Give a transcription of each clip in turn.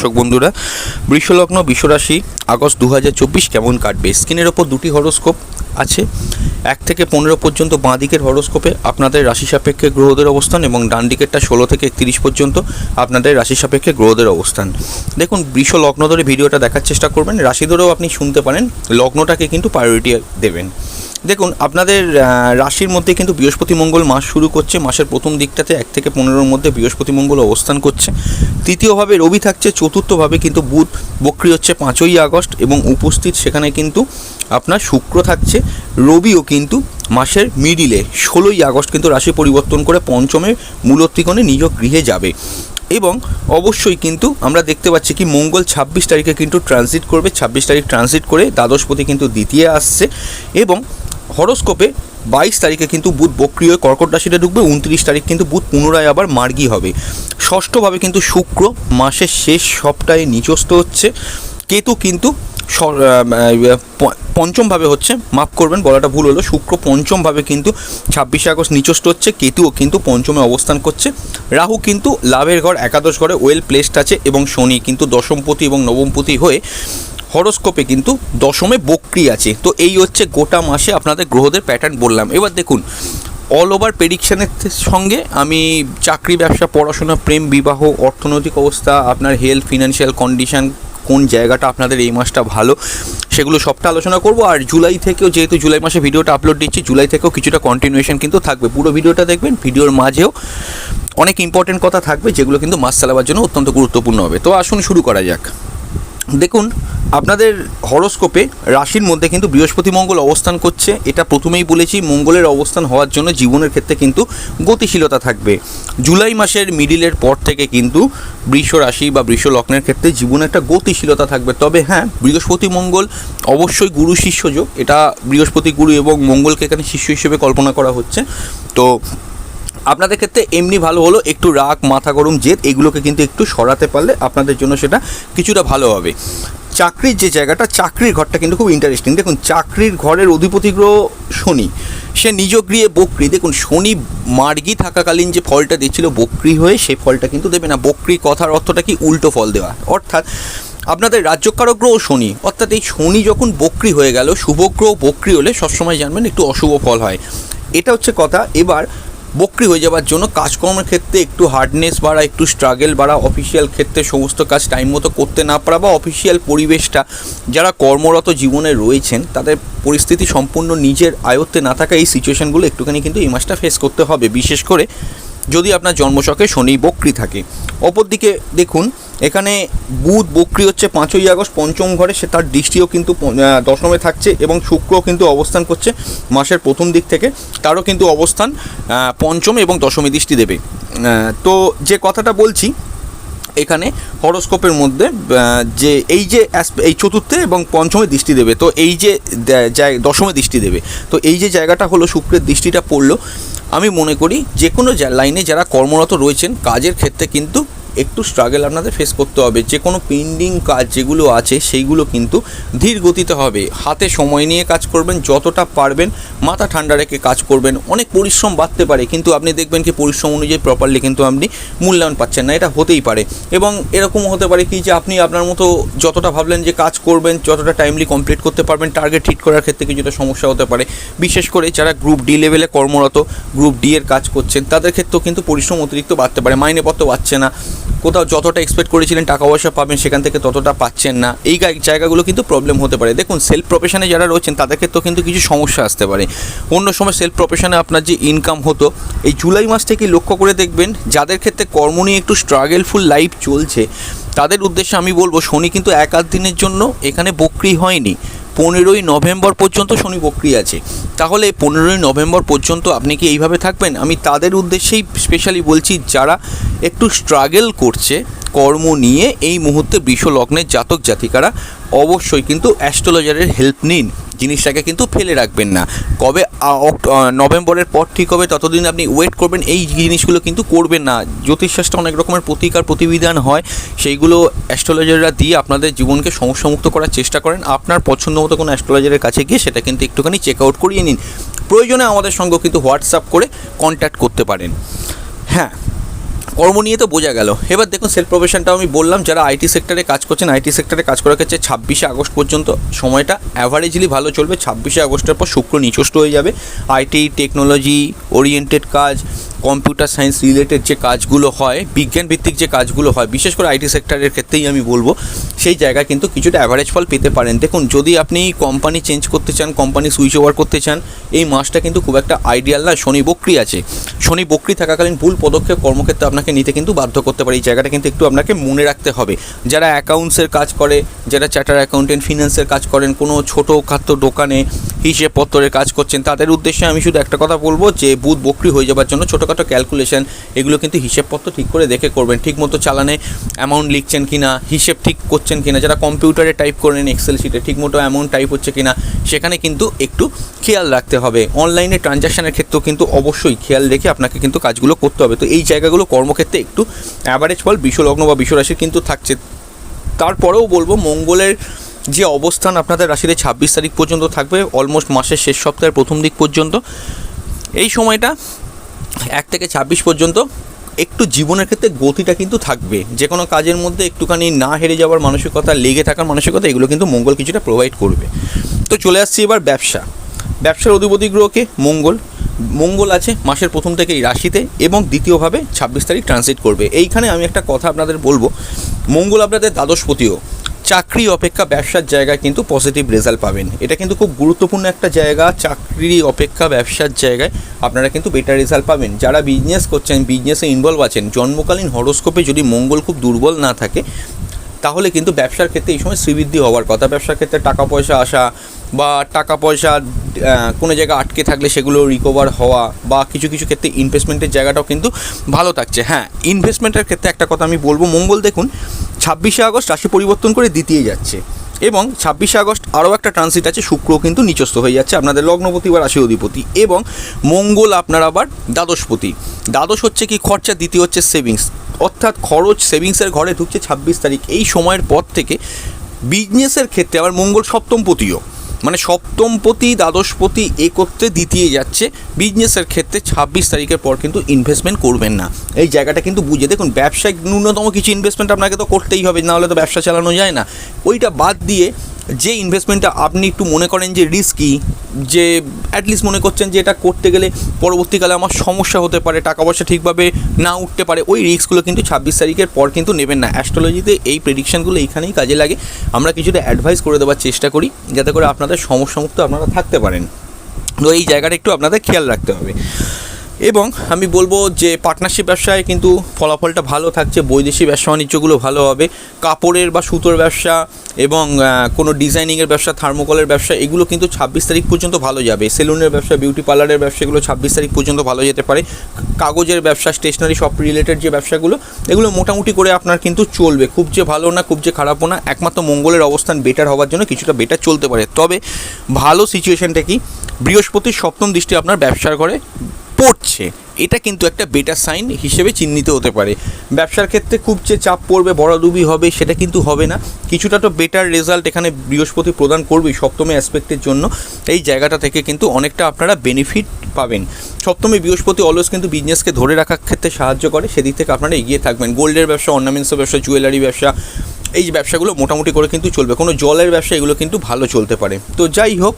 দর্শক বন্ধুরা, বৃষলগ্ন বিশ্বরাশি আগস্ট দু হাজার চব্বিশ কেমন কাটবে? স্ক্রিনের ওপর দুটি হরোস্কোপ আছে। এক থেকে পনেরো পর্যন্ত বাঁ দিকের হরোস্কোপে আপনাদের রাশি সাপেক্ষে গ্রহদের অবস্থান এবং ডান দিকেরটা ষোলো থেকে একত্রিশ পর্যন্ত আপনাদের রাশি সাপেক্ষে গ্রহদের অবস্থান। দেখুন বৃষ লগ্ন ধরে ভিডিওটা দেখার চেষ্টা করবেন। রাশি ধরেও আপনি শুনতে পারেন। লগ্নটাকে কিন্তু প্রায়োরিটি দেবেন। দেখুন, আপনাদের রাশির মধ্যে কিন্তু বৃহস্পতি মঙ্গল মাস শুরু করছে। মাসের প্রথম দিকটাতে এক থেকে পনেরোর মধ্যে বৃহস্পতি মঙ্গল অবস্থান করছে। তৃতীয়ভাবে রবি থাকছে, চতুর্থভাবে কিন্তু বুধ, বক্রি হচ্ছে পাঁচই আগস্ট এবং উপস্থিত সেখানে কিন্তু আপনার শুক্র থাকছে। রবিও কিন্তু মাসের মিডিলে ষোলোই আগস্ট কিন্তু রাশি পরিবর্তন করে পঞ্চমে মূলত্রিকোণে নিজ গৃহে যাবে। এবং অবশ্যই কিন্তু আমরা দেখতে পাচ্ছি কি, মঙ্গল ছাব্বিশ তারিখে কিন্তু ট্রানজিট করবে। ছাব্বিশ তারিখ ট্রানজিট করে দ্বাদশপতি কিন্তু দ্বিতীয় আসছে। এবং হরোস্কোপে বাইশ তারিখে কিন্তু বুধ বক্রিয় কর্কট রাশিতে ঢুকবে, উনত্রিশ তারিখ কিন্তু বুধ পুনরায় আবার মার্গী হবে। ষষ্ঠভাবে কিন্তু শুক্র মাসের শেষ সপ্তাহে নিচস্থ হচ্ছে, কেতু কিন্তু পঞ্চমভাবে হচ্ছে, মাফ করবেন, বলাটা ভুল হলো, শুক্র পঞ্চমভাবে কিন্তু ছাব্বিশে আগস্ট নিচস্থ হচ্ছে, কেতুও কিন্তু পঞ্চমে অবস্থান করছে। রাহু কিন্তু লাভের ঘর, একাদশ ঘরে ওয়েল প্লেসড আছে এবং শনি কিন্তু দশমপতি এবং নবমপতি হয়ে হরোস্কোপে কিন্তু দশমে বক্রি আছে। তো এই হচ্ছে গোটা মাসে আপনাদের গ্রহদের প্যাটার্ন বললাম। এবার দেখুন অল ওভার প্রেডিকশানের সঙ্গে আমি চাকরি, ব্যবসা, পড়াশোনা, প্রেম, বিবাহ, অর্থনৈতিক অবস্থা, আপনার হেলথ ফিনান্সিয়াল কন্ডিশন কোন জায়গাটা আপনাদের এই মাসটা ভালো, সেগুলো সবটা আলোচনা করব। আর জুলাই থেকেও, যেহেতু জুলাই মাসে ভিডিওটা আপলোড দিচ্ছি, জুলাই থেকেও কিছুটা কন্টিনিউশন কিন্তু থাকবে। পুরো ভিডিওটা দেখবেন, ভিডিওর মাঝেও অনেক ইম্পর্টেন্ট কথা থাকবে, যেগুলো কিন্তু মাস চালাবার জন্য অত্যন্ত গুরুত্বপূর্ণ হবে। তো আসুন শুরু করা যাক। দেখুন আপনাদের হরোস্কোপে রাশির মধ্যে কিন্তু বৃহস্পতি মঙ্গল অবস্থান করছে। এটা প্রথমেই বলেছি, মঙ্গলের অবস্থান হওয়ার জন্য জীবনের ক্ষেত্রে কিন্তু গতিশীলতা থাকবে। জুলাই মাসের মিডিলের পর থেকে কিন্তু বৃষ রাশি বা বৃষ লগ্নের ক্ষেত্রে জীবনে একটা গতিশীলতা থাকবে। তবে হ্যাঁ বৃহস্পতি মঙ্গল অবশ্যই গুরু শিষ্য যোগ। এটা বৃহস্পতি গুরু এবং মঙ্গলকে এখানে শিষ্য হিসেবে কল্পনা করা হচ্ছে। তো আপনাদের ক্ষেত্রে এমনি ভালো হলো, একটু রাগ, মাথা গরম, জেদ, এগুলোকে কিন্তু একটু সরাতে পারলে আপনাদের জন্য সেটা কিছুটা ভালো হবে। চাকরির যে জায়গাটা, চাকরির ঘরটা কিন্তু খুব ইন্টারেস্টিং দেখুন, চাকরির ঘরের অধিপতি গ্রহ শনি। সে নিজ গৃহে বক্রি। দেখুন, শনি মার্গি থাকাকালীন যে ফলটা দিচ্ছিল বক্রি হয়ে সেই ফলটা কিন্তু দেবে না। বক্রি কথার অর্থটা কি? উল্টো ফল দেওয়া। অর্থাৎ আপনাদের রাজ্যকারক গ্রহ শনি। অর্থাৎ এই শনি যখন বক্রি হয়ে গেল শুভগ্রহ বক্রি হলে সবসময় জানবেন একটু অশুভ ফল হয়। এটা হচ্ছে কথা। এবার বক্রি হয়ে যাওয়ার জন্য কাজকর্মের ক্ষেত্রে একটু হার্ডনেস বাড়া, একটু স্ট্রাগেল বাড়া অফিসিয়াল ক্ষেত্রে সমস্ত কাজ টাইম মতো করতে না পারা বা অফিসিয়াল পরিবেশটা যারা কর্মরত জীবনে রয়েছেন, তাদের পরিস্থিতি সম্পূর্ণ নিজের আয়ত্তে না থাকা এই সিচুয়েশানগুলো একটুখানি কিন্তু এই মাসটা ফেস করতে হবে। বিশেষ করে যদি আপনার জন্মশকে শনি বক্রি থাকে। অপরদিকে দেখুন এখানে বুধ, বক্রি হচ্ছে পাঁচই আগস্ট, পঞ্চম ঘরে, সে তার দৃষ্টিও কিন্তু দশমে থাকছে এবং শুক্র কিন্তু অবস্থান করছে মাসের প্রথম দিক থেকে। তারও কিন্তু অবস্থান পঞ্চমে এবং দশমী দৃষ্টি দেবে। তো যে কথাটা বলছি, এখানে হরোস্কোপের মধ্যে যে এই যে এই চতুর্থে এবং পঞ্চমে দৃষ্টি দেবে, তো এই যে দশমে দৃষ্টি দেবে, তো এই যে জায়গাটা হলো শুক্রের দৃষ্টিটা পড়ল, আমি মনে করি যে কোনো লাইনে যারা কর্মরত রয়েছেন, কাজের ক্ষেত্রে কিন্তু একটু স্ট্রাগল আপনাদের ফেস করতে হবে। যে কোনো পেন্ডিং কাজ যেগুলো আছে, সেইগুলো কিন্তু ধীর গতিতে হবে। হাতে সময় নিয়ে কাজ করবেন, যতটা পারবেন মাথা ঠান্ডা রেখে কাজ করবেন। অনেক পরিশ্রম বাড়তে পারে, কিন্তু আপনি দেখবেন কি পরিশ্রম অনুযায়ী প্রপারলি কিন্তু আপনি মূল্যায়ন পাচ্ছেন না, এটা হতেই পারে। এবং এরকমও হতে পারে কি যে আপনি আপনার মতো যতটা ভাবলেন যে কাজ করবেন, যতটা টাইমলি কমপ্লিট করতে পারবেন টার্গেট হিট করার ক্ষেত্রে কিছুটা সমস্যা হতে পারে। বিশেষ করে যারা গ্রুপ ডি লেভেলে কর্মরত গ্রুপ ডি এর কাজ করছেন, তাদের ক্ষেত্রেও কিন্তু পরিশ্রম অতিরিক্ত বাড়তে পারে মাইনেপত্র বাড়ছে না। কোথাও যতটা এক্সপেক্ট করেছিলেন টাকা পয়সা পাবেন, সেখান থেকে ততটা পাচ্ছেন না। এই জায়গাগুলো কিন্তু প্রবলেম হতে পারে। দেখুন সেলফ প্রফেশনে যারা রয়েছেন তাদের ক্ষেত্রেও কিন্তু কিছু সমস্যা আসতে পারে। অন্য সময় সেলফ প্রফেশনে আপনার যে ইনকাম হতো, এই জুলাই মাস থেকে লক্ষ্য করে দেখবেন, যাদের ক্ষেত্রে কর্ম নিয়ে একটু স্ট্রাগেলফুল লাইফ চলছে, তাদের উদ্দেশ্যে আমি বলব, শনি কিন্তু এক আধ দিনের জন্য এখানে বক্রি হয়নি। পনেরোই নভেম্বর পর্যন্ত শনি বক্রি আছে। তাহলে পনেরোই নভেম্বর পর্যন্ত আপনি কি এইভাবে থাকবেন? আমি তাদের উদ্দেশ্যেই স্পেশালি বলছি, যারা একটু স্ট্রাগল করছে, কর্ম নিয়ে এই মুহূর্তে বৃষ লগ্নের জাতক জাতিকারা, অবশ্যই কিন্তু অ্যাস্ট্রোলজারের হেল্প নিন। জিনিসটাকে কিন্তু ফেলে রাখবেন না। কবে নভেম্বরের পর ঠিক হবে, ততদিন আপনি ওয়েট করবেন, এই জিনিসগুলো কিন্তু করবেন না। জ্যোতিষশাস্ত্রে অনেক রকমের প্রতিকার, প্রতিবিধান হয়। সেইগুলো অ্যাস্ট্রোলজাররা দিয়ে আপনাদের জীবনকে সমস্যামুক্ত করার চেষ্টা করেন। আপনার পছন্দ মতো কোনো অ্যাস্ট্রোলজারের কাছে গিয়ে সেটা কিন্তু একটুখানি চেক আউট করিয়ে নিন। প্রয়োজনে আমাদের সঙ্গে কিন্তু হোয়াটসঅ্যাপ করে কন্ট্যাক্ট করতে পারেন। হ্যাঁ। কর্ম নিয়ে তো বোঝা গেল। এবার দেখুন সেলফ প্রফেশনটাও আমি বললাম, যারা আইটি সেক্টরে কাজ করছেন আইটি সেক্টরে কাজ করার ক্ষেত্রে ছাব্বিশে আগস্ট পর্যন্ত সময়টা অ্যাভারেজলি ভালো চলবে। ছাব্বিশে আগস্টের পর শুক্র নিচষ্ট হয়ে যাবে। আইটি টেকনোলজি ওরিয়েন্টেড কাজ কম্পিউটার সায়েন্স রিলেটেড যে কাজগুলো হয় বিজ্ঞান ভিত্তিক যে কাজগুলো হয়, বিশেষ করে আইটি সেক্টরের ক্ষেত্রেই আমি বলব, সেই জায়গায় কিন্তু কিছুটা অ্যাভারেজ ফল পেতে পারেন। দেখুন, যদি আপনি কোম্পানি চেঞ্জ করতে চান কোম্পানি সুইচ ওভার করতে চান, এই মাসটা কিন্তু খুব একটা আইডিয়াল না, শনি বক্রি আছে। শনি বক্রি থাকাকালীন ভুল পদক্ষেপ কর্মক্ষেত্রে আপনাকে নিতে কিন্তু বাধ্য করতে পারে। এই জায়গাটা কিন্তু একটু আপনাকে মনে রাখতে হবে। যারা অ্যাকাউন্টসের কাজ করে, যারা চার্টার অ্যাকাউন্টেন্ট ফিনান্সের কাজ করেন, কোনো ছোটো খাটো দোকানে হিসেব পত্রের কাজ করছেন। তাদের উদ্দেশ্যে আমি শুধু একটা কথা বলব যে, বুধ বক্রি হয়ে যাবার জন্য ছোটোখাটো ক্যালকুলেশন এগুলো কিন্তু হিসেবপত্র ঠিক করে দেখে করবেন। ঠিক মতো চালানে অ্যামাউন্ট লিখছেন কি না হিসেব ঠিক করছেন কিনা, যারা কম্পিউটারে টাইপ করেন এক্সেল শিটে ঠিক মতো অ্যামাউন্ট টাইপ হচ্ছে কিনা, সেখানে কিন্তু একটু খেয়াল রাখতে হবে। অনলাইনে ট্রানজ্যাকশনের ক্ষেত্রেও কিন্তু অবশ্যই খেয়াল রেখে আপনাকে কিন্তু কাজগুলো করতে হবে। তো এই জায়গাগুলো কর্মক্ষেত্রে একটু অ্যাভারেজ ফল, বিশ্বলগ্ন বা বিশ্বরাশির কিন্তু থাকছে। তারপরেও বলব, মঙ্গলের যে অবস্থান আপনাদের রাশিতে ছাব্বিশ তারিখ পর্যন্ত থাকবে অলমোস্ট মাসের শেষ সপ্তাহের প্রথম দিক পর্যন্ত। এই সময়টা এক থেকে ছাব্বিশ পর্যন্ত একটু জীবনের ক্ষেত্রে গতিটা কিন্তু থাকবে। যে কোনো কাজের মধ্যে একটুখানি না হেরে যাওয়ার মানসিকতা, লেগে থাকার মানসিকতা, এগুলো কিন্তু মঙ্গল কিছুটা প্রোভাইড করবে। তো চলে আসছি এবার ব্যবসা। ব্যবসার অধিপতি গ্রহকে মঙ্গল। মঙ্গল আছে মাসের প্রথম থেকে এই রাশিতে এবং দ্বিতীয়ভাবে ছাব্বিশ তারিখ ট্রানজিট করবে। এইখানে আমি একটা কথা আপনাদের বলব। মঙ্গল আপনাদের দ্বাদশপতিও। চাকরি অপেক্ষা ব্যবসার জায়গায় কিন্তু পজিটিভ রেজাল্ট পাবেন। এটা কিন্তু খুব গুরুত্বপূর্ণ একটা জায়গা, চাকরি অপেক্ষা ব্যবসার জায়গায় আপনারা কিন্তু বেটার রেজাল্ট পাবেন। যারা বিজনেস করছেন বিজনেসে ইনভলভ আছেন, জন্মকালীন হরোস্কোপে যদি মঙ্গল খুব দুর্বল না থাকে, তাহলে কিন্তু ব্যবসার ক্ষেত্রে এই সময় শ্রীবৃদ্ধি হওয়ার কথা। ব্যবসার ক্ষেত্রে টাকা পয়সা আসা বা টাকা পয়সা কোনো জায়গায় আটকে থাকলে সেগুলো রিকভার হওয়া বা কিছু কিছু ক্ষেত্রে ইনভেস্টমেন্টের জায়গাটাও কিন্তু ভালো থাকছে। হ্যাঁ ইনভেস্টমেন্টের ক্ষেত্রে একটা কথা আমি বলব। মঙ্গল দেখুন ছাব্বিশে আগস্ট রাশি পরিবর্তন করে দ্বিতীয় যাচ্ছে। এবং ছাব্বিশে আগস্ট আরও একটা ট্রানজিট আছে শুক্র কিন্তু নিচস্থ হয়ে যাচ্ছে আপনাদের লগ্নপতি বা রাশি অধিপতি। এবং মঙ্গল আপনার আবার দ্বাদশপতি। দ্বাদশ হচ্ছে কি, খরচা, দ্বিতীয় হচ্ছে সেভিংস অর্থাৎ খরচ সেভিংসের ঘরে ঢুকছে ছাব্বিশ তারিখ। এই সময়ের পর থেকে বিজনেসের ক্ষেত্রে আবার মঙ্গল সপ্তমপতিও। মানে সপ্তমপতি দ্বাদশপতি একত্রে দ্বিতীয় যাচ্ছে। বিজনেসের ক্ষেত্রে ছাব্বিশ তারিখের পর কিন্তু ইনভেস্টমেন্ট করবেন না। এই জায়গাটা কিন্তু বুঝে দেখুন, ব্যবসায় ন্যূনতম কিছু ইনভেস্টমেন্ট আপনাকে তো করতেই হবে, নাহলে তো ব্যবসা চালানো যায় না। ওইটা বাদ দিয়ে যে ইনভেস্টমেন্টটা আপনি একটু মনে করেন যে রিস্কি যে অ্যাটলিস্ট মনে করছেন যে এটা করতে গেলে পরবর্তীকালে আমার সমস্যা হতে পারে, টাকা পয়সা ঠিকভাবে না উঠতে পারে, ওই রিস্কগুলো কিন্তু ছাব্বিশ তারিখের পর কিন্তু নেবেন না। অ্যাস্ট্রোলজিতে এই প্রেডিকশানগুলো এইখানেই কাজে লাগে। আমরা কিছুটা অ্যাডভাইস করে দেওয়ার চেষ্টা করি, যাতে করে আপনাদের সমস্যামুক্ত আপনারা থাকতে পারেন। তো এই জায়গাটা একটু আপনাদের খেয়াল রাখতে হবে। এবং আমি বলব যে পার্টনারশিপ ব্যবসায় কিন্তু ফলাফলটা ভালো থাকছে, বৈদেশিক ব্যবসা বাণিজ্যগুলো ভালো হবে, কাপড়ের বা সুতোর ব্যবসা এবং কোনো ডিজাইনিংয়ের ব্যবসা থার্মোকলের ব্যবসা, এগুলো কিন্তু ছাব্বিশ তারিখ পর্যন্ত ভালো যাবে। সেলুনের ব্যবসা বিউটি পার্লারের ব্যবসা, এগুলো ছাব্বিশ তারিখ পর্যন্ত ভালো যেতে পারে। কাগজের ব্যবসা স্টেশনারি সব রিলেটেড যে ব্যবসাগুলো, এগুলো মোটামুটি করে আপনার কিন্তু চলবে। খুব যে ভালো না, খুব যে খারাপও না, একমাত্র মঙ্গলের অবস্থান বেটার হওয়ার জন্য কিছুটা বেটার চলতে পারে। তবে ভালো সিচুয়েশনটা কি? বৃহস্পতির সপ্তম দৃষ্টি আপনার ব্যবসার ঘরে। পড়ছে। এটা কিন্তু একটা বেটার সাইন হিসেবে চিহ্নিত হতে পারে। ব্যবসার ক্ষেত্রে খুব যে চাপ পড়বে, বড়াডুবি হবে, সেটা কিন্তু হবে না। কিছুটা তো বেটার রেজাল্ট এখানে বৃহস্পতি প্রদান করবেই সপ্তমী অ্যাসপেক্টের জন্য। এই জায়গাটা থেকে কিন্তু অনেকটা আপনারা বেনিফিট পাবেন। সপ্তমী, বৃহস্পতি অলওয়েজ কিন্তু বিজনেসকে ধরে রাখার ক্ষেত্রে সাহায্য করে। সেদিক থেকে আপনারা এগিয়ে থাকবেন। গোল্ডের ব্যবসা অর্নামেন্টসের ব্যবসা জুয়েলারি ব্যবসা, এই ব্যবসাগুলো মোটামুটি করে কিন্তু চলবে। কোনো জলের ব্যবসা এগুলো কিন্তু ভালো চলতে পারে। তো যাই হোক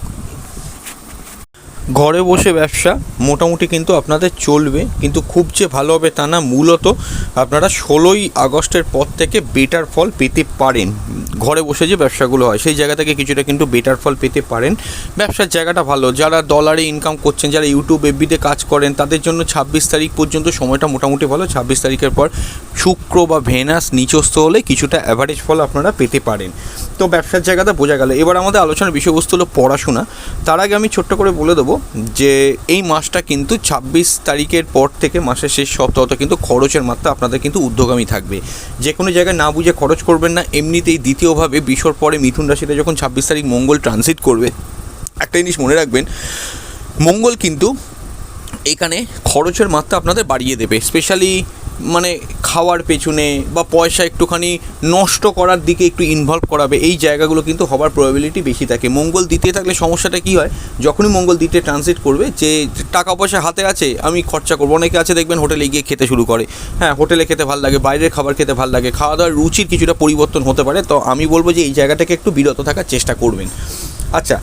ঘরে বসে ব্যবসা মোটামুটি কিন্তু আপনাদের চলবে, কিন্তু খুব যে ভালো হবে তা না, মূলত আপনারা ষোলোই আগস্টের পর থেকে বেটার ফল পেতে পারেন। ঘরে বসে যে ব্যবসাগুলো হয়, সেই জায়গা থেকে কিছুটা কিন্তু বেটার ফল পেতে পারেন। ব্যবসার জায়গাটা ভালো, যারা ডলারে ইনকাম করছেন, যারা ইউটিউব এফবিতে কাজ করেন, তাদের জন্য ছাব্বিশ তারিখ পর্যন্ত সময়টা মোটামুটি ভালো। ছাব্বিশ তারিখের পর শুক্র বা ভেনাস নিচস্থ হলে কিছুটা অ্যাভারেজ ফল আপনারা পেতে পারেন। তো ব্যবসার জায়গাটা বোঝা গেল। এবার আমাদের আলোচনার বিষয়বস্তু হলো পড়াশোনা। তার আগে আমি ছোট্ট করে বলে দেবো যে এই মাসটা কিন্তু ছাব্বিশ তারিখের পর থেকে মাসের শেষ সপ্তাহতে কিন্তু খরচের মাত্রা আপনাদের কিন্তু উদ্যোগামী থাকবে। যে কোনো জায়গায় না বুঝে খরচ করবেন না, এমনিতেই দ্বিতীয়ভাবে বিশোর পরে মিথুন রাশিতে যখন ছাব্বিশ তারিখ মঙ্গল ট্রানজিট করবে, একটা জিনিস মনে রাখবেন, মঙ্গল কিন্তু এখানে খরচের মাত্রা আপনাদের বাড়িয়ে দেবে। স্পেশালি মানে খাওয়ার পেছনে বা পয়সা একটুখানি নষ্ট করার দিকে একটু ইনভলভ করাবে, এই জায়গাগুলো কিন্তু হবার প্রবাবিলিটি বেশি থাকে। মঙ্গল দ্বিতীয় থাকলে সমস্যাটা কী হয়? যখনই মঙ্গল দ্বিতীয় ট্রানজিট করবে যে টাকা পয়সা হাতে আছে, আমি খরচা করব। অনেকে আছে দেখবেন হোটেলে গিয়ে খেতে শুরু করে। হ্যাঁ হোটেলে খেতে ভালো লাগে, বাইরের খাবার খেতে ভালো লাগে খাওয়া দাওয়ার রুচির কিছুটা পরিবর্তন হতে পারে। তো আমি বলব যে এই জায়গাটাকে একটু বিরত থাকার চেষ্টা করবেন। আচ্ছা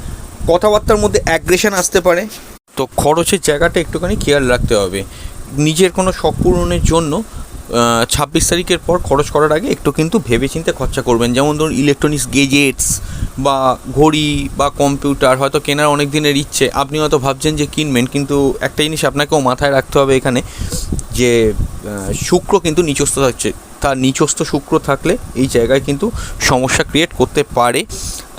কথাবার্তার মধ্যে অ্যাগ্রেশন আসতে পারে। তো খরচের জায়গাটা একটুখানি খেয়াল রাখতে হবে। নিজের কোনো শখ পূরণের জন্য ছাব্বিশ তারিখের পর খরচ করার আগে একটু কিন্তু ভেবেচিন্তে খরচা করবেন। যেমন ধরুন ইলেকট্রনিক্স গেজেটস বা ঘড়ি বা কম্পিউটার হয়তো কেনার অনেক দিনের ইচ্ছে। আপনি হয়তো ভাবছেন যে কিনবেন, কিন্তু একটা জিনিস আপনাকেও মাথায় রাখতে হবে এখানে যে শুক্র কিন্তু নিচস্থ থাকছে। তার নিচস্থ শুক্র থাকলে এই জায়গায় কিন্তু সমস্যা ক্রিয়েট করতে পারে।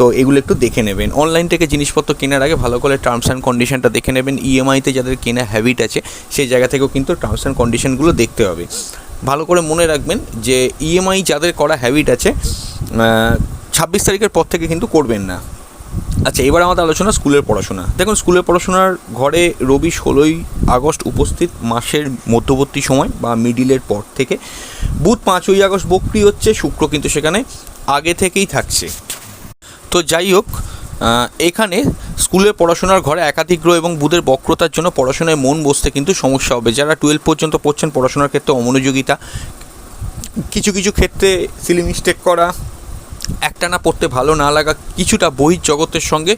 তো এগুলো একটু দেখে নেবেন। অনলাইন থেকে জিনিসপত্র কেনার আগে ভালো করে টার্মস অ্যান্ড কন্ডিশনটা দেখে নেবেন। ইএমআইতে যাদের কেনা হ্যাবিট আছে, সেই জায়গা থেকেও কিন্তু টার্মস অ্যান্ড কন্ডিশনগুলো দেখতে হবে। ভালো করে মনে রাখবেন যে ইএমআই যাদের করা হ্যাবিট আছে ছাব্বিশ তারিখের পর থেকে কিন্তু করবেন না। আচ্ছা এবার আমাদের আলোচনা স্কুলের পড়াশোনা। দেখুন, স্কুলের পড়াশোনার ঘরে রবি ষোলোই আগস্ট উপস্থিত মাসের মধ্যবর্তী সময় বা মিডিলের পর থেকে। বুধ পাঁচই আগস্ট বক্রি হচ্ছে, শুক্র কিন্তু সেখানে আগে থেকেই থাকছে। তো যাই হোক এখানে স্কুলের পড়াশোনার ঘরে একাধিক গ্রহ এবং বুধের বক্রতার জন্য পড়াশোনায় মন বসতে কিন্তু সমস্যা হবে। যারা টুয়েলভ পর্যন্ত পড়ছেন, পড়াশোনার ক্ষেত্রে অমনোযোগিতা, কিছু কিছু ক্ষেত্রে সিলি মিস্টেক করা একটানা পড়তে ভালো না লাগা কিছুটা বহির জগতের সঙ্গে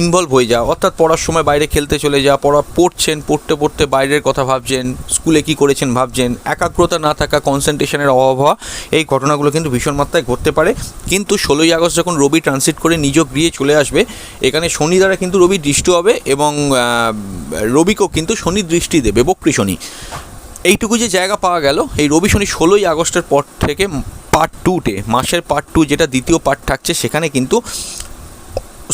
ইনভলভ হয়ে যাওয়া। অর্থাৎ পড়ার সময় বাইরে খেলতে চলে যাওয়া, পড়া পড়ছেন, পড়তে পড়তে বাইরের কথা ভাবছেন, স্কুলে কী করেছেন ভাবছেন, একাগ্রতা না থাকা কনসেন্ট্রেশনের অভাব হওয়া, এই ঘটনাগুলো কিন্তু ভীষণ মাত্রায় ঘটতে পারে। কিন্তু ষোলোই আগস্ট যখন রবি ট্রানজিট করে নিজ গৃহে চলে আসবে, এখানে শনি দ্বারা কিন্তু রবি দৃষ্টি হবে এবং রবিকেও কিন্তু শনি দৃষ্টি দেবে, বক্রী শনি। এইটুকু যে জায়গা পাওয়া গেল, এই রবি শনি ষোলোই আগস্টের পর থেকে পার্ট টুতে মাসের পার্ট টু যেটা দ্বিতীয় পার্ট থাকছে, সেখানে কিন্তু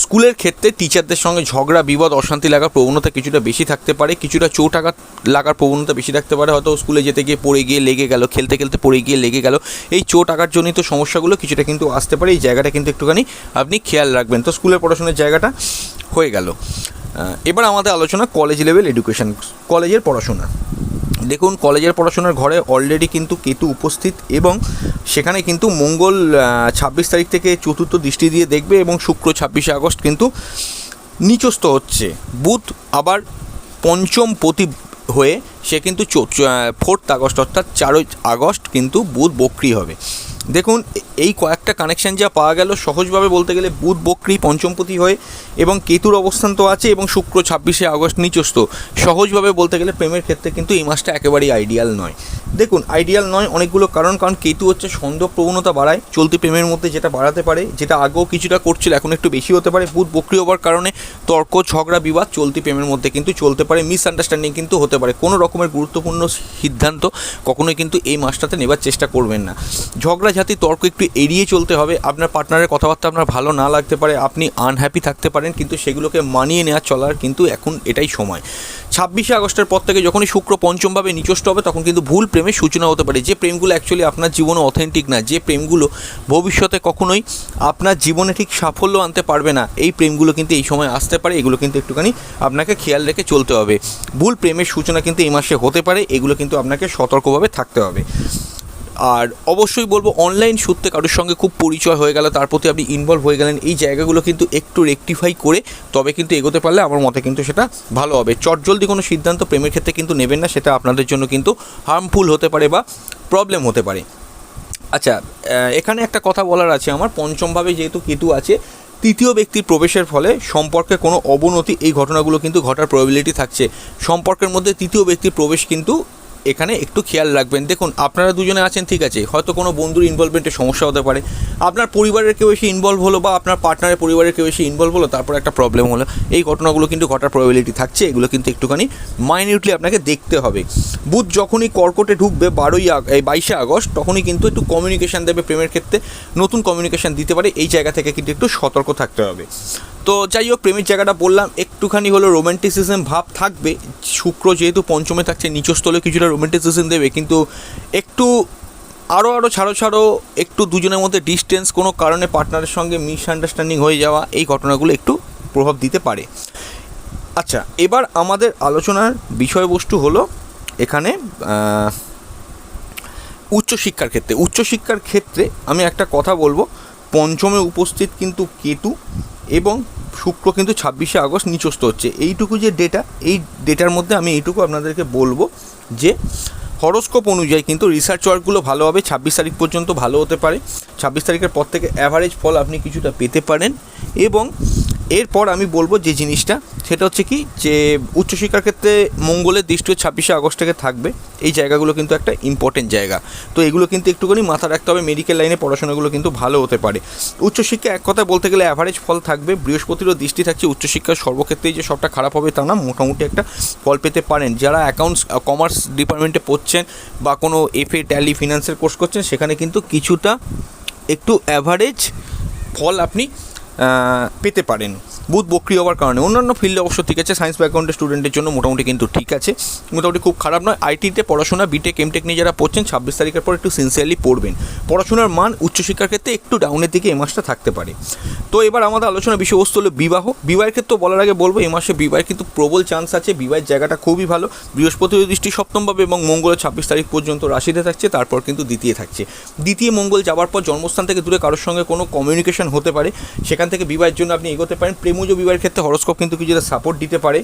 স্কুলের ক্ষেত্রে টিচারদের সঙ্গে ঝগড়া, বিবাদ, অশান্তি লাগার প্রবণতা কিছুটা বেশি থাকতে পারে, কিছুটা চোট আঘাত লাগার প্রবণতা বেশি থাকতে পারে, হয়তো স্কুলে যেতে গিয়ে পড়ে গিয়ে লেগে গেল, খেলতে খেলতে পড়ে গিয়ে লেগে গেল, এই চোট আঘাতজনিত সমস্যাগুলো কিছুটা কিন্তু আসতে পারে, এই জায়গাটা কিন্তু একটুখানি আপনি খেয়াল রাখবেন। তো স্কুলের পড়াশোনার জায়গাটা হয়ে গেল। এবার আমাদের আলোচনা কলেজ লেভেল এডুকেশন কলেজের পড়াশোনা। দেখুন কলেজের পড়াশোনার ঘরে অলরেডি কিন্তু কেতু উপস্থিত এবং সেখানে কিন্তু মঙ্গল ছাব্বিশ তারিখ থেকে চতুর্থ দৃষ্টি দিয়ে দেখবে এবং শুক্র ছাব্বিশে আগস্ট কিন্তু নিচস্থ হচ্ছে। বুধ আবার পঞ্চম পতি হয়ে সে কিন্তু ফোর্থ আগস্ট অর্থাৎ চারই আগস্ট কিন্তু বুধ বক্রি হবে। দেখুন, এই কয়েকটা কানেকশন যা পাওয়া গেল সহজভাবে বলতে গেলে বুধ, বক্রি, পঞ্চমপতি হয়ে এবং কেতুর অবস্থান তো আছে এবং শুক্র ছাব্বিশে আগস্ট নিচস্থ। সহজভাবে বলতে গেলে প্রেমের ক্ষেত্রে কিন্তু এই মাসটা একেবারেই আইডিয়াল নয়। দেখুন আইডিয়াল নয় অনেকগুলো কারণ কারণ কেতু হচ্ছে সন্দেহ প্রবণতা বাড়ায়, চলতি প্রেমের মধ্যে যেটা বাড়াতে পারে, যেটা আগেও কিছুটা করছিল, এখন একটু বেশি হতে পারে। বুধ, বক্রি হওয়ার কারণে তর্ক, ঝগড়া, বিবাদ চলতি প্রেমের মধ্যে কিন্তু চলতে পারে মিসআন্ডারস্ট্যান্ডিং কিন্তু হতে পারে। কোনো রকমের গুরুত্বপূর্ণ সিদ্ধান্ত কখনোই কিন্তু এই মাসটাতে নেবার চেষ্টা করবেন না। ঝগড়াঝাতি তর্ক একটু এড়িয়ে চলতে হবে। আপনার পার্টনারের কথাবার্তা আপনার ভালো না লাগতে পারে, আপনি আনহ্যাপি থাকতে পারেন, কিন্তু সেগুলোকে মানিয়ে নেওয়া চলার কিন্তু এখন এটাই সময়। ছাব্বিশে আগস্টের পর থেকে যখনই শুক্র পঞ্চমভাবে নিচষ্ট হবে, তখন কিন্তু ভুল প্রেমের সূচনা হতে পারে। যে প্রেমগুলো অ্যাকচুয়ালি আপনার জীবনে অথেন্টিক না, যে প্রেমগুলো ভবিষ্যতে কখনোই আপনার জীবনে ঠিক সাফল্য আনতে পারবে না, এই প্রেমগুলো কিন্তু এই সময় আসতে পারে। এগুলো কিন্তু একটুখানি আপনাকে খেয়াল রেখে চলতে হবে। ভুল প্রেমের সূচনা কিন্তু এই মাসে হতে পারে, এগুলো কিন্তু আপনাকে সতর্কভাবে থাকতে হবে। আর অবশ্যই বলব অনলাইন সূত্রে কারোর সঙ্গে খুব পরিচয় হয়ে গেল, তার প্রতি আপনি ইনভলভ হয়ে গেলেন। এই জায়গাগুলো কিন্তু একটু রেকটিফাই করে, তবে কিন্তু এগোতে পারলে আমার মতে কিন্তু সেটা ভালো হবে। চটজলদি কোনো সিদ্ধান্ত প্রেমের ক্ষেত্রে কিন্তু নেবেন না, সেটা আপনাদের জন্য কিন্তু হার্মফুল হতে পারে বা প্রবলেম হতে পারে। আচ্ছা এখানে একটা কথা বলার আছে আমার। পঞ্চমভাবে যেহেতু কেতু আছে, তৃতীয় ব্যক্তির প্রবেশের ফলে সম্পর্কে কোনো অবনতি এই ঘটনাগুলো কিন্তু ঘটার প্রবাবিলিটি থাকছে। সম্পর্কের মধ্যে তৃতীয় ব্যক্তির প্রবেশ কিন্তু এখানে একটু খেয়াল রাখবেন। দেখুন, আপনারা দুজনে আছেন, ঠিক আছে। হয়তো কোনো বন্ধুর ইনভলভমেন্টে সমস্যা হতে পারে। আপনার পরিবারের কেউ এসে ইনভলভ হলো বা আপনার পার্টনারের পরিবারের কেউ এসে ইনভলভ হলো, তারপর একটা প্রবলেম হলো। এই ঘটনাগুলো কিন্তু ঘটার প্রবাবিলিটি থাকছে। এগুলো কিন্তু একটুখানি মাইনিউটলি আপনাকে দেখতে হবে। বুধ যখনই কর্কটে ঢুকবে, বারোই এই বাইশে আগস্ট, তখনই কিন্তু একটু কমিউনিকেশান দেবে প্রেমের ক্ষেত্রে। নতুন কমিউনিকেশান দিতে পারে। এই জায়গা থেকে কিন্তু একটু সতর্ক থাকতে হবে। তো যাই হোক, প্রেমের জায়গাটা বললাম। একটুখানি হলো রোম্যান্টিসিজম ভাব থাকবে। শুক্র যেহেতু পঞ্চমে থাকছে নিচস্থলে কিছুটা রোম্যান্টিসিজম দেবে, কিন্তু একটু আরও আরও ছাড়ো ছাড়ো, একটু দুজনের মধ্যে ডিস্টেন্স কোনো কারণে পার্টনারের সঙ্গে মিসআন্ডারস্ট্যান্ডিং হয়ে যাওয়া, এই ঘটনাগুলো একটু প্রভাব দিতে পারে। আচ্ছা এবার আমাদের আলোচনার বিষয়বস্তু হলো এখানে উচ্চশিক্ষার ক্ষেত্রে। উচ্চশিক্ষার ক্ষেত্রে আমি একটা কথা বলব, পঞ্চমে উপস্থিত কিন্তু কেতু এবং শুক্র কিন্তু ছাব্বিশে আগস্ট নিচস্থ হচ্ছে। এইটুকু যে ডেটা এই ডেটার মধ্যে আমি এইটুকু আপনাদেরকে বলব যে হরস্কোপ অনুযায়ী কিন্তু রিসার্চ ওয়ার্কগুলো ভালো হবে, ছাব্বিশ তারিখ পর্যন্ত ভালো হতে পারে। ছাব্বিশ তারিখের পর থেকে অ্যাভারেজ ফল আপনি কিছুটা পেতে পারেন এবং এরপর আমি বলব যে জিনিসটা সেটা হচ্ছে কি যে উচ্চশিক্ষার ক্ষেত্রে মঙ্গলের দৃষ্টি ছাব্বিশে আগস্ট থেকে থাকবে। এই জায়গাগুলো কিন্তু একটা ইম্পর্টেন্ট জায়গা। তো এগুলো কিন্তু একটুখানি মাথা রাখতে হবে মেডিকেল লাইনে পড়াশোনাগুলো কিন্তু ভালো হতে পারে। উচ্চশিক্ষা এক কথা বলতে গেলে অ্যাভারেজ ফল থাকবে, বৃহস্পতিরও দৃষ্টি থাকছে উচ্চশিক্ষার সর্বক্ষেত্রেই যে সবটা খারাপ হবে তা না, মোটামুটি একটা ফল পেতে পারেন। যারা অ্যাকাউন্টস কমার্স ডিপার্টমেন্টে পড়ছেন বা কোনো এফএ ট্যালি ফিনান্সের কোর্স করছেন, সেখানে কিন্তু কিছুটা একটু অ্যাভারেজ ফল আপনি পেতে পারেন। বুধ বক্রি হওয়ার কারণে। অন্যান্য ফিল্ডে অবশ্য ঠিক আছে সায়েন্স ব্যাকগ্রাউন্ডের স্টুডেন্টের জন্য মোটামুটি কিন্তু ঠিক আছে। মোটামুটি খুব খারাপ নয়। আইটিতে পড়াশোনা বিটেক এমটেক নিয়ে যারা পড়ছেন, ছাব্বিশ তারিখের পর একটু সিনসিয়ারলি পড়বেন। পড়াশোনার মান উচ্চশিক্ষার ক্ষেত্রে একটু ডাউনের দিকে এ মাসটা থাকতে পারে। তো এবার আমাদের আলোচনা বিষয়বস্তু হলো বিবাহ। বিবাহের ক্ষেত্রে বলার আগে বলব, এই মাসে বিবাহের কিন্তু প্রবল চান্স আছে। বিবাহের জায়গাটা খুবই ভালো। বৃহস্পতি দৃষ্টি সপ্তম সপ্তমভাবে এবং মঙ্গলের ছাব্বিশ তারিখ পর্যন্ত রাশিতে থাকছে, তারপর কিন্তু দ্বিতীয় থাকছে। দ্বিতীয় মঙ্গল যাওয়ার পর জন্মস্থান থেকে দূরে কারোর সঙ্গে কোনো কমিউনিকেশন হতে পারে। সেখান থেকে বিবাহের জন্য আপনি এগোতে পারেন। প্রেমজ বিবাহের ক্ষেত্রে হরস্কোপ কিন্তু কিছুটা সাপোর্ট দিতে পারে।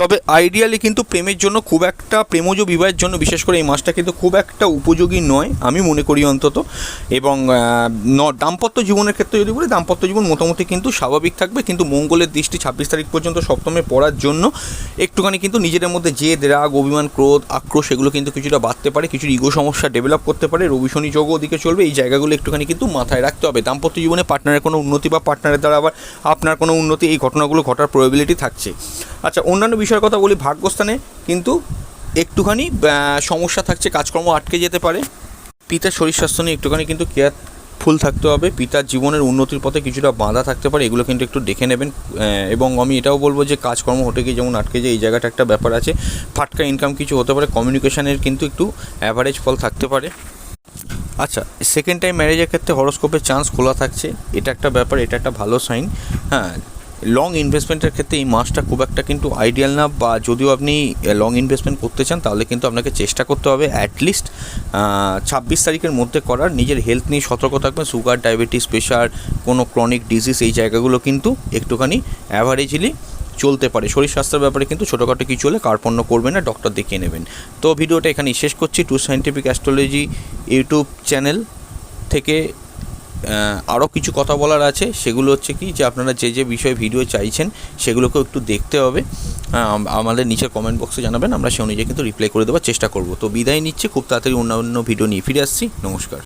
তবে আইডিয়ালি কিন্তু প্রেমের জন্য খুব একটা, প্রেমজ বিবাহের জন্য বিশেষ করে এই মাসটা কিন্তু খুব একটা উপযোগী নয়, আমি মনে করি অন্তত। এবং দাম্পত্য জীবনের ক্ষেত্রে যদি বলি, দাম্পত্য জীবন মোটামুটি কিন্তু স্বাভাবিক থাকবে, কিন্তু মঙ্গলের দৃষ্টি ছাব্বিশ তারিখ পর্যন্ত সপ্তমে পড়ার জন্য একটুখানি কিন্তু নিজেদের মধ্যে জেদ, রাগ, অভিমান, ক্রোধ, আক্রোশ এগুলো কিন্তু কিছুটা বাড়তে পারে, কিছু ইগো সমস্যা ডেভেলপ করতে পারে, রবি শনি যোগও ওদিকে চলবে, এই জায়গাগুলো একটুখানি কিন্তু মাথায় রাখতে হবে। দাম্পত্য জীবনে পার্টনারের কোনো উন্নতি বা পার্টনারের দ্বারা আবার আপনার কোনো উন্নতি, এই ঘটনাগুলো ঘটার প্রবাবিলিটি থাকছে। আচ্ছা অন্যান্য বিষয়ের কথা বলি ভাগ্যস্থানে, কিন্তু একটুখানি সমস্যা থাকছে, কাজকর্ম আটকে যেতে পারে। পিতার শরীর স্বাস্থ্য নিয়ে একটুখানি কিন্তু কেয়ার ফুল থাকতে হবে, পিতার জীবনের উন্নতির পথে কিছুটা বাধা থাকতে পারে, এগুলো কিন্তু একটু দেখে নেবেন। এবং আমি এটাও বলব যে, কাজকর্ম হতে গিয়ে যেমন আটকে যায়, এই জায়গাটা একটা ব্যাপার আছে। ফাটকা ইনকাম কিছু হতে পারে কমিউনিকেশনের কিন্তু একটু অ্যাভারেজ ফল থাকতে পারে। আচ্ছা সেকেন্ড টাইম ম্যারেজের ক্ষেত্রে হরস্কোপের চান্স খোলা থাকছে, এটা একটা ব্যাপার, এটা একটা ভালো সাইন হ্যাঁ লং ইনভেস্টমেন্টের ক্ষেত্রে এই মাসটা খুব একটা কিন্তু আইডিয়াল না, বা যদিও আপনি লং ইনভেস্টমেন্ট করতে চান, তাহলে কিন্তু আপনাকে চেষ্টা করতে হবে অ্যাটলিস্ট ছাব্বিশ তারিখের মধ্যে করার। নিজের হেলথ নিয়ে সতর্ক থাকবেন সুগার ডায়াবেটিস প্রেশার কোনো ক্রনিক ডিজিজ এই জায়গাগুলো কিন্তু একটুখানি অ্যাভারেজলি চলতে পারে। শরীর স্বাস্থ্যের ব্যাপারে কিন্তু ছোটোখাটো কিছু হলে কার্পণ্য করবেন না ডক্টর দেখিয়ে নেবেন। তো ভিডিওটা এখানেই শেষ করছি। To scientific astrology YouTube channel থেকে আরও কিছু কথা বলার আছে। সেগুলো হচ্ছে কি যে আপনারা যে যে বিষয়ে ভিডিও চাইছেন, সেগুলোকেও একটু দেখতে হবে। আমাদের নিচের কমেন্ট বক্সে জানাবেন, আমরা সে অনুযায়ী কিন্তু রিপ্লাই করে দেওয়ার চেষ্টা করব। তো বিদায় নিচ্ছি, খুব তাড়াতাড়ি অন্য অন্য ভিডিও নিয়ে ফিরে আসছি। নমস্কার।